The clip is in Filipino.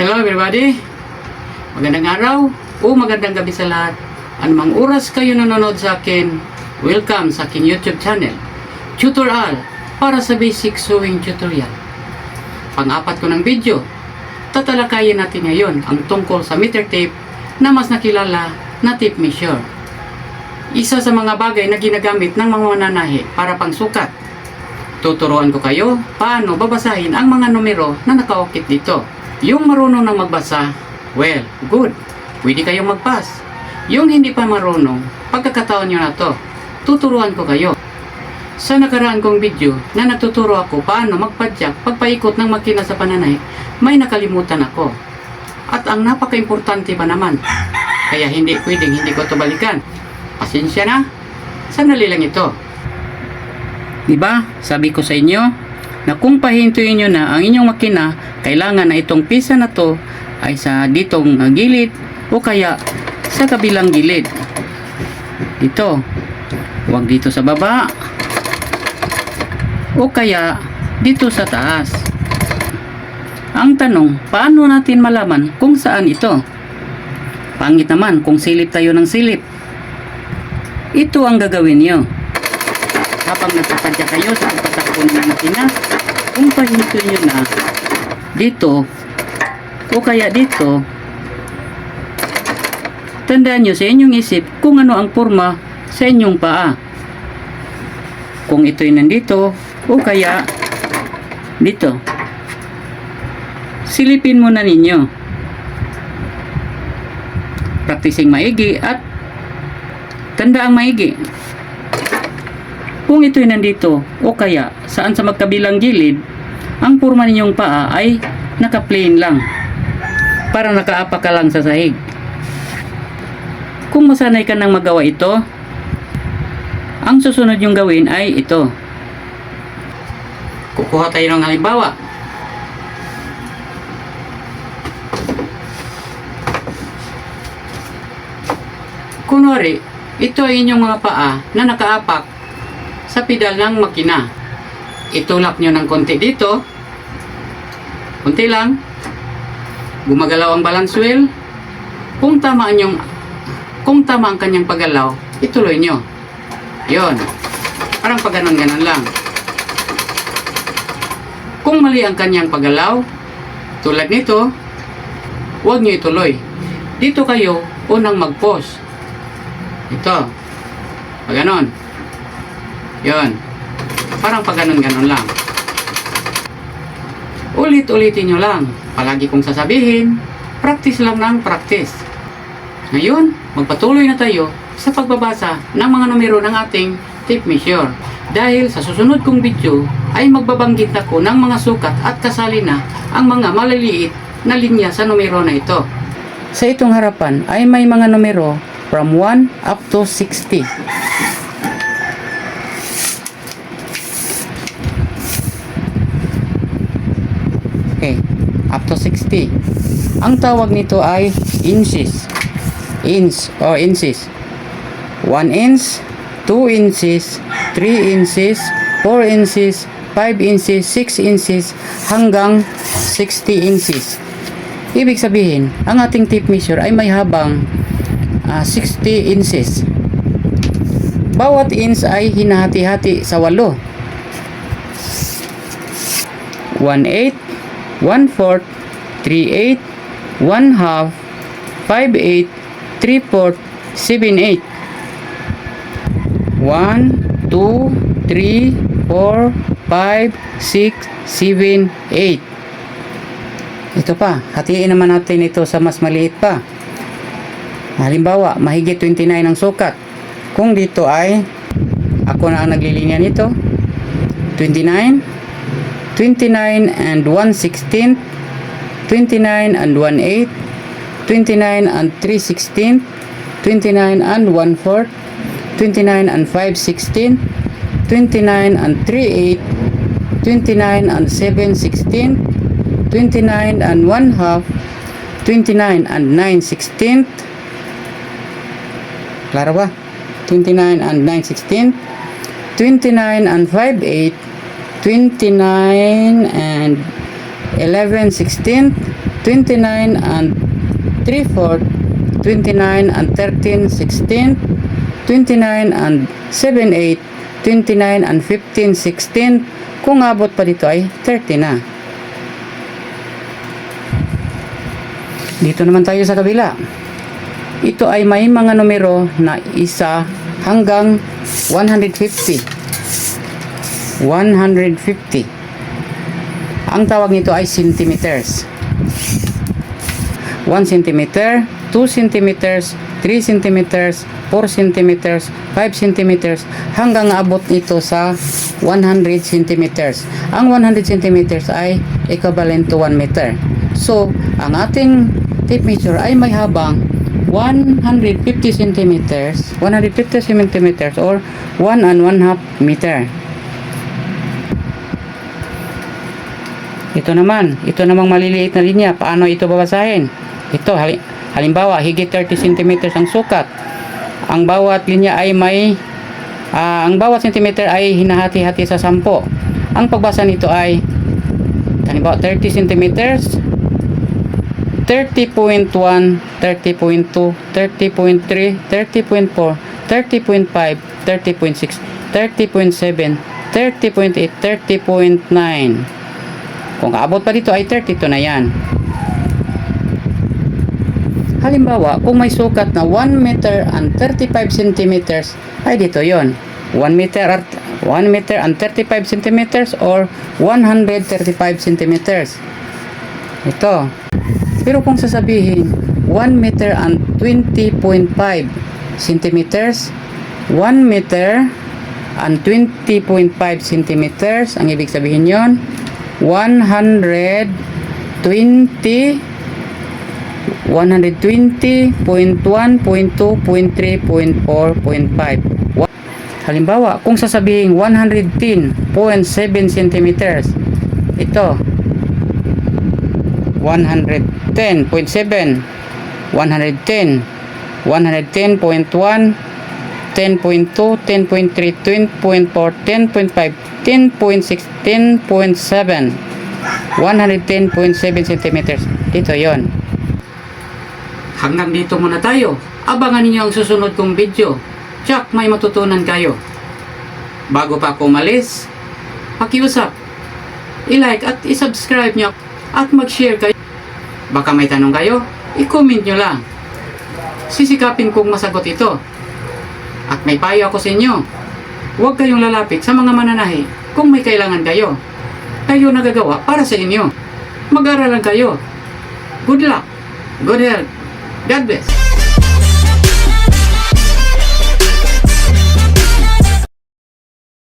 Hello everybody! Magandang araw o magandang gabi sa lahat. Anumang oras kayo nanonood sa akin, welcome sa aking YouTube channel, Tutorial para sa basic sewing tutorial. Pang-apat ko ng video, tatalakayin natin ngayon ang tungkol sa meter tape na mas nakilala na tape measure. Isa sa mga bagay na ginagamit ng mga mananahi para pangsukat. Tuturuan ko kayo paano babasahin ang mga numero na nakaukit dito. Yung marunong na magbasa, well, good. Pwede kayong magpas. Yung hindi pa marunong, pagkakataon nyo na to, tuturuan ko kayo. Sa nakaraan kong video na nagtuturo ako paano magpadyak pagpaikot ng makina sa pananay, may nakalimutan ako. At ang napaka-importante pa naman, kaya hindi pwedeng hindi ko to balikan. Pasensya na, sandali lang ito. Diba, sabi ko sa inyo, na kung pahintuin nyo na ang inyong makina, kailangan na itong pisa na to ay sa ditong uh, gilid o kaya sa kabilang gilid. Dito, huwag dito sa baba o kaya dito sa taas. Ang tanong, paano natin malaman kung saan ito? Pangit naman kung silip tayo ng silip. Ito ang gagawin nyo habang nagpapadya kayo sa pagpatakbo ng makina, kung pahinto nyo na dito o kaya dito, tandaan nyo sa inyong isip kung ano ang forma sa inyong paa. Kung ito'y nandito o kaya dito. Silipin muna ninyo. Practicing maigi at tandaang maigi. Kung ito'y nandito o kaya saan sa magkabilang gilid, ang purma ninyong paa ay naka-plane lang. Parang nakaapa ka lang sa sahig. Kung masanay ka nang magawa ito, ang susunod yung gawin ay ito. Kukuha tayo ng halimbawa. Kunwari, ito ay inyong mga paa na nakaapak sa pedal ng makina. Itulak nyo ng konti dito. Konti lang. Gumagalaw ang balance wheel. Kung tama yung kung tama ang kanyang paggalaw, ituloy nyo. Yon. Parang paganon-ganon lang. Kung mali ang kanyang paggalaw, tulad nito, huwag nyo ituloy. Dito kayo unang mag-pause. Ito. Paganon. Yon. Parang pag ganon-ganon lang. Ulit-ulitin nyo lang. Palagi kong sasabihin, practice lang ng practice. Ngayon, magpatuloy na tayo sa pagbabasa ng mga numero ng ating tape measure. Dahil sa susunod kong video ay magbabanggit ako ng mga sukat at kasali na ang mga maliliit na linya sa numero na ito. Sa itong harapan ay may mga numero from 1 up to 60. Up to 60. Ang tawag nito ay inches. Inch or inches. 1 inch, 2 inches, 3 inches, 4 inches, 5 inches, 6 inches, hanggang 60 inches. Ibig sabihin, ang ating tape measure ay may habang ah, 60 inches. Bawat inch ay hinahati-hati sa walo. 1/8, 1/4, 3/8, 1/2, 5/8, 3/4, 7/8. 1, 2, 3, 4, 5, 6, 7, 8. Ito pa, hatiin naman natin ito sa mas maliit pa. Halimbawa, mahigit 29 ang sukat. Kung dito ay ako na ang naglilinya nito, 29, 29 and 1 16, 29 and 1 8, 29 and 3 16, 29 and 1 4, 29 and 5 16, 29 and 3 8, 29 and 7 16, 29 and 1 half, 29 and 9 16, Klaro ba? 29 and 9 16, 29 and 5 8, 29 and 11 16, 29 and 3 fourth, 29 and 13 16, 29 and 7 8, 29 and 15 16. Kung abot pa dito ay 30 na. Dito naman tayo sa kabila. Ito ay may mga numero na isa hanggang 150. 150. Ang tawag nito ay centimeters. 1 centimeter, 2 centimeters, 3 centimeters, 4 centimeters, 5 centimeters, hanggang abot ito sa 100 centimeters. Ang 100 centimeters ay equivalent to 1 meter. So, ang ating tape measure ay may habang 150 centimeters, 150 centimeters or 1 and 1 half meter. Ito naman, ito namang maliliit na linya. Paano ito babasahin? Ito, hali- halimbawa, higit 30 cm ang sukat. Ang bawat linya ay may, ah, ang bawat centimeter ay hinahati-hati sa 10. Ang pagbasa nito ay, halimbawa, 30 cm, 30.1, 30.2, 30.3, 30.4, 30.5, 30.6, 30.7, 30.8, 30.9. Kung aabot pa dito ay 32 na yan. Halimbawa, kung may sukat na 1 meter and 35 centimeters, ay dito yon 1 meter at 1 meter and 35 centimeters or 135 centimeters. Ito. Pero kung sasabihin 1 meter and 20.5 centimeters, 1 meter and 20.5 centimeters, ang ibig sabihin yon 120 120.1.2.3.4.5 Halimbawa, kung sasabihin 110.7 centimeters, ito 110.7 110 110.1 10.2 10.3 10.4 10.5 10.6 10.7 110.7 centimeters. Dito yon hanggang dito muna tayo. Abangan ninyo ang susunod kong video. Tsak may matutunan kayo. Bago pa ako umalis pakiusap i-like at i-subscribe nyo at mag-share kayo. Baka may tanong kayo i-comment nyo lang. Sisikapin kong masagot ito at may payo ako sa inyo. Huwag kayong lalapit sa mga mananahi kung may kailangan kayo. Kayo nagagawa para sa inyo. Mag-aralan kayo. Good luck. Good health. God bless